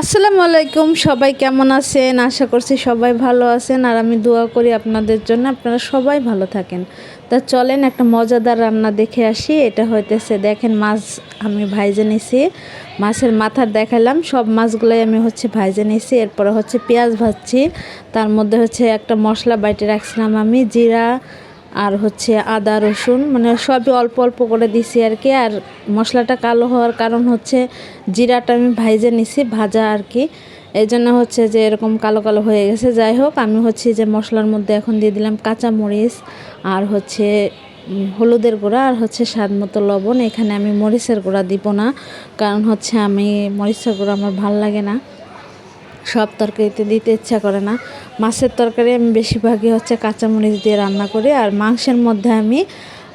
আসসালামু আলাইকুম, সবাই কেমন আছেন? আশা করছি সবাই ভালো আছেন। আর আমি দোয়া করি আপনাদের জন্য, আপনারা সবাই ভালো থাকেন। তা চলেন একটা মজাদার রান্না দেখে আসি। এটা হইতেছে, দেখেন মাছ আমি ভাইজে নিছি। মাছের মাথার দেখালাম, সব মাছগুলোই আমি হচ্ছে ভাইজে নিছি। এরপরে হচ্ছে পেঁয়াজ ভাজছি। তার মধ্যে হচ্ছে একটা মশলা বাইটে রাখছিলাম আমি, জিরা আর হচ্ছে আদা, রসুন মানে সবই অল্প অল্প করে দিছি আর কি। আর মশলাটা কালো হওয়ার কারণ হচ্ছে জিরাটা আমি ভাইজে নিছি, ভাজা আর কি। এই জন্য হচ্ছে যে এরকম কালো কালো হয়ে গেছে। যাই হোক, আমি হচ্ছে যে মশলার মধ্যে এখন দিয়ে দিলাম কাঁচা মরিচ আর হচ্ছে হলুদের গুঁড়া আর হচ্ছে স্বাদ মতো লবণ। এখানে আমি মরিচের গুঁড়া দিব না, কারণ হচ্ছে আমি মরিচের গুঁড়া আমার ভালো লাগে না। সব তরকারিতে দিতে ইচ্ছা করে না। মাছের তরকারি আমি বেশিরভাগই হচ্ছে কাঁচামরিচ দিয়ে রান্না করি আর মাংসের মধ্যে আমি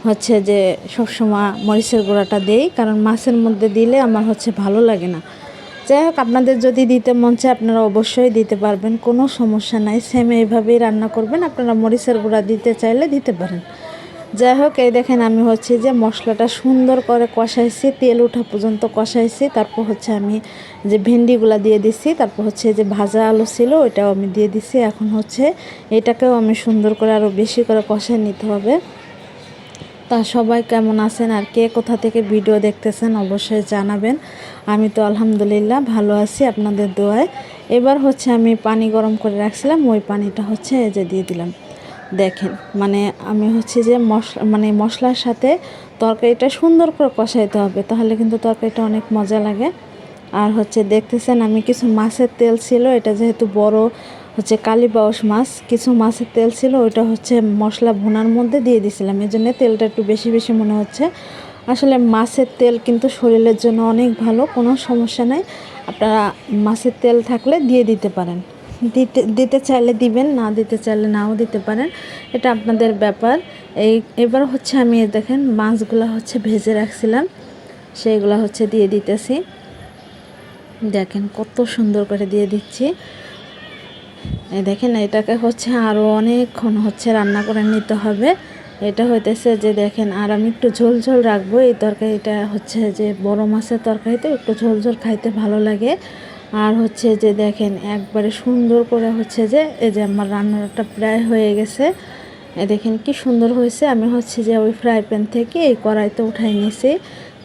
হচ্ছে যে সবসময় মরিচের গুঁড়াটা দেই, কারণ মাছের মধ্যে দিলে আমার হচ্ছে ভালো লাগে না। যাই হোক, আপনাদের যদি দিতে মন চায় আপনারা অবশ্যই দিতে পারবেন, কোনো সমস্যা নাই। সেম এইভাবেই রান্না করবেন, আপনারা মরিচের গুঁড়া দিতে চাইলে দিতে পারেন। যাই হোক, এই দেখেন আমি হচ্ছে যে মশলাটা সুন্দর করে কষাইছি, তেল ওঠা পর্যন্ত কষাইছি। তারপর হচ্ছে আমি যে ভেন্ডিগুলা দিয়ে দিছি, তারপর হচ্ছে যে ভাজা আলু ছিল, ওইটাও আমি দিয়ে দিছি। এখন হচ্ছে এটাকেও আমি সুন্দর করে আরও বেশি করে কষাই নিতে হবে। তা সবাই কেমন আছেন আর কে কোথা থেকে ভিডিও দেখতেছেন অবশ্যই জানাবেন। আমি তো আলহামদুলিল্লাহ ভালো আছি আপনাদের দোয়ায়। এবার হচ্ছে আমি পানি গরম করে রাখছিলাম, ওই পানিটা হচ্ছে এই যে দিয়ে দিলাম। দেখেন মানে আমি হচ্ছে যে মশলা মানে মশলার সাথে তরকারিটা সুন্দর করে কষাইতে হবে, তাহলে কিন্তু তরকারিটা অনেক মজা লাগে। আর হচ্ছে দেখতেছেন আমি কিছু মাছের তেল ছিল, এটা যেহেতু বড় হচ্ছে কালীবাউস মাছ, কিছু মাছের তেল ছিল, ওইটা হচ্ছে মশলা ভুনার মধ্যে দিয়ে দিয়েছিলাম এই জন্য তেলটা একটু বেশি বেশি মনে হচ্ছে। আসলে মাছের তেল কিন্তু শরীরের জন্য অনেক ভালো, কোনো সমস্যা নাই, আপনারা মাছের তেল থাকলে দিয়ে দিতে পারেন। দিতে দিতে চাইলে দিবেন, না দিতে চাইলে নাও দিতে পারেন। এটা আপনাদের ব্যাপার। এই, এবার হচ্ছে আমি দেখেন মাছগুলো হচ্ছে ভেজে রাখছিলাম, সেইগুলো হচ্ছে দিয়ে দিতেছি। দেখেন কত সুন্দর করে দিয়ে দিচ্ছি। এই দেখেন, এটাকে হচ্ছে আরও অনেকক্ষণ হচ্ছে রান্না করে নিতে হবে। এটা হইতেছে যে দেখেন, আর আমি একটু ঝোল ঝোল রাখব। এই তরকারিটা হচ্ছে যে বড় মাছের তরকারিতে একটু ঝোল ঝোল খাইতে ভালো লাগে। আর হচ্ছে যে দেখেন, একবারে সুন্দর করে হচ্ছে যে এই যে আমার রান্নাটা প্রায় হয়ে গেছে। এ দেখেন কি সুন্দর হয়েছে। আমি হচ্ছে যে ওই ফ্রাই প্যান থেকে এই কড়াইতে উঠাই নিয়েছি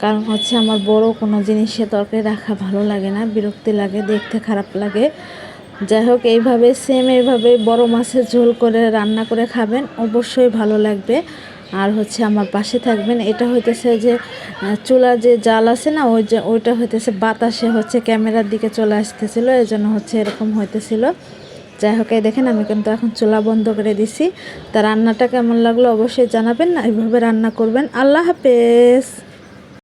কারণ হচ্ছে আমার বড় কোনো জিনিসে তরকারি রাখা ভালো লাগে না, বিরক্তি লাগে, দেখতে খারাপ লাগে। যাই হোক, এইভাবে সেম এইভাবে বড় মাছের ঝোল করে রান্না করে খাবেন, অবশ্যই ভালো লাগবে। আর হচ্ছে আমার পাশে থাকবেন, এটা হইতেছে যে চুলা যে জাল আছে না, ওই যে, ওইটা হইতেছে বাতাসে হচ্ছে ক্যামেরার দিকে চলে আসতেছিল এই জন্য হচ্ছে এরকম হইতেছিল। যাই হোক দেখেন আমি কিন্তু এখন চুলা বন্ধ করে দিছি। তা রান্নাটা কেমন লাগল অবশ্যই জানাবেন না এইভাবে রান্না করবেন। আল্লাহ হাফেজ।